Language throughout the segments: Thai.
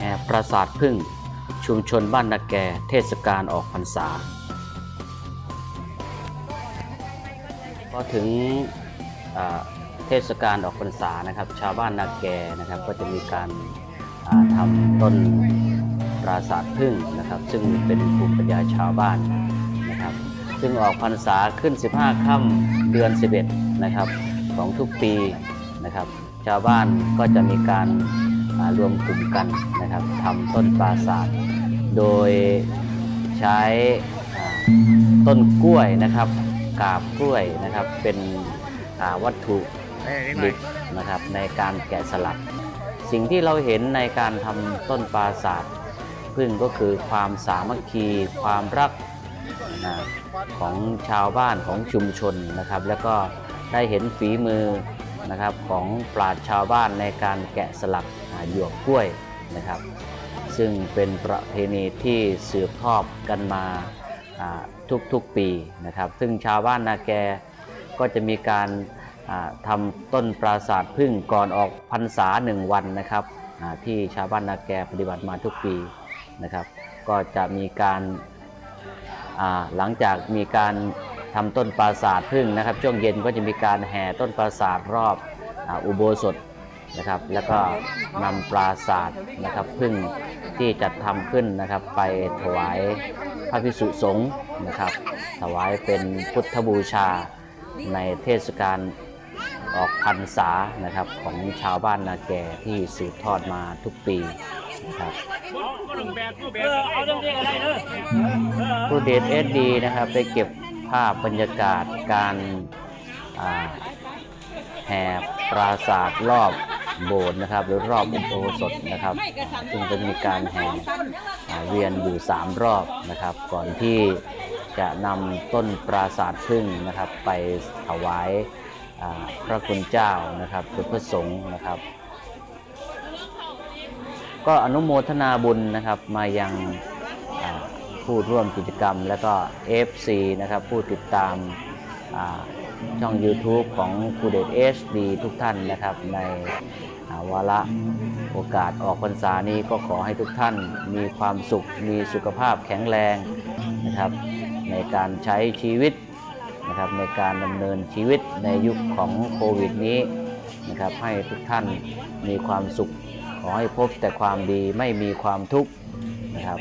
แห่ปราสาทพึ่ง ชุมชนบ้านนาแกเทศกาลออกพรรษา พอถึงเทศกาลออกพรรษานะครับ ชาวบ้านนาแกนะครับ ก็จะมีการาทำต้นปราสาทพึ่งนะครับ ซึ่งเป็นภูมิปัญญาชาวบ้านนะครับ ซึ่งออกพรรษาขึ้น 15 ค่ำเดือน 11 นะครับของทุกปีนะครับ ชาวบ้านก็จะมีการ รวมกลุ่มกันนะครับทำต้นปราสาทโดยใช้ต้นกล้วยนะครับกาบกล้วยนะครับเป็นวัตถุดิบนะครับในการแกะสลัก สิ่งที่เราเห็นในการทำต้นปราสาทพึ่งก็คือความสามัคคีความรักนะของชาวบ้านของชุมชนนะครับ แล้วก็ได้เห็นฝีมือ นะครับของปราชญ์ชาวบ้านในการแกะสลักหยวกกล้วยนะครับ ซึ่งเป็นประเพณีที่สืบทอดกันมาทุกๆปีนะครับ ซึ่งชาวบ้านนาแกก็จะมีการทำต้นปราสาทพึ่งก่อนออกพรรษาหนึ่งวันนะครับที่ชาวบ้านนาแกปฏิบัติมาทุกปีนะครับ ก็จะมีการหลังจากมีการ ทำต้นปราสาทพึ่งนะครับ ช่วงเย็นก็จะมีการแห่ต้นปราสาทรอบอาอุโบสถนะครับ แล้วก็นำปราศาสตร์นะครับพึ่งที่จัดทำขึ้นนะครับไปถวายพระภิกษุสงฆ์นะครับ ถวายเป็นพุทธบูชาในเทศกาลออกพรรษานะครับของชาวบ้านนาแก่ที่สืบทอดมาทุกปีนะครับเออเอาเรื่องนี้อะไรเนอะเออผู้เดชเอสดีนะครับได้เก็บ ภาพบรรยากาศการแห่ปราศาสตร์รอบโบสถ์นะครับ หรือรอบอุโบสถนะครับ ซึ่งจะมีการแห่เวียนอยู่ 3 รอบนะครับ ก่อนที่จะนำต้นปราศาสตร์พึ่งนะครับ ไปถวายพระคุณเจ้านะครับคือพระสงฆ์นะครับ ก็อนุโมทนาบุญนะครับมายังอ่า ผู้ร่วมกิจกรรม แล้วก็ FC นะครับผู้ติดตามาช่อง YouTube ของคูเดต HD ทุกท่านนะครับ ในาวาระโอกาสออกพรรษานี้ก็ขอให้ทุกท่านมีความสุขมีสุขภาพแข็งแรงนะครับ ในการใช้ชีวิตนะครับในการดำเนินชีวิตในยุคของโควิดนี้นะครับให้ทุกท่านมีความสุข ขอให้พบแต่ความดีไม่มีความทุกข์นะครับ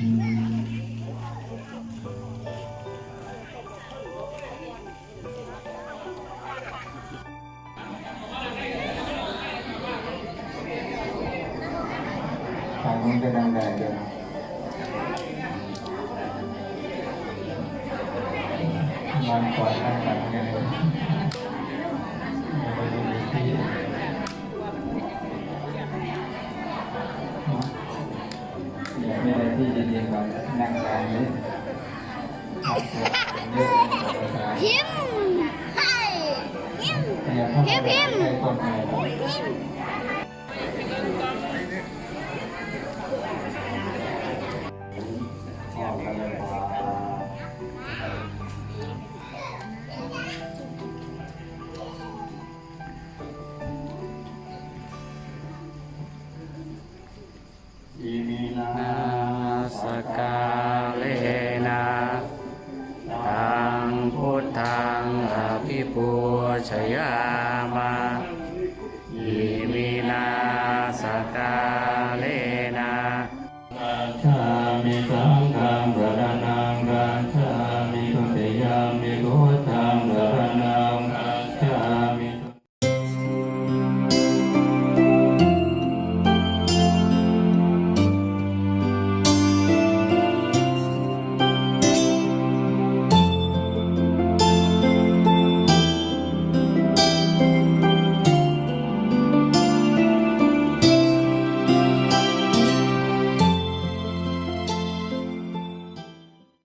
ทางนู้นจะดังแดดเลยมันก่อนนั่งกันกัน ที่ดีๆก่อนนั่งกันนี้ทำตัวเป็นเยอะภาษาพิมพ์ให้พิมพ์แต่อย่าเข้าไปใกล้ต้นไม้พิมพ์ ชยา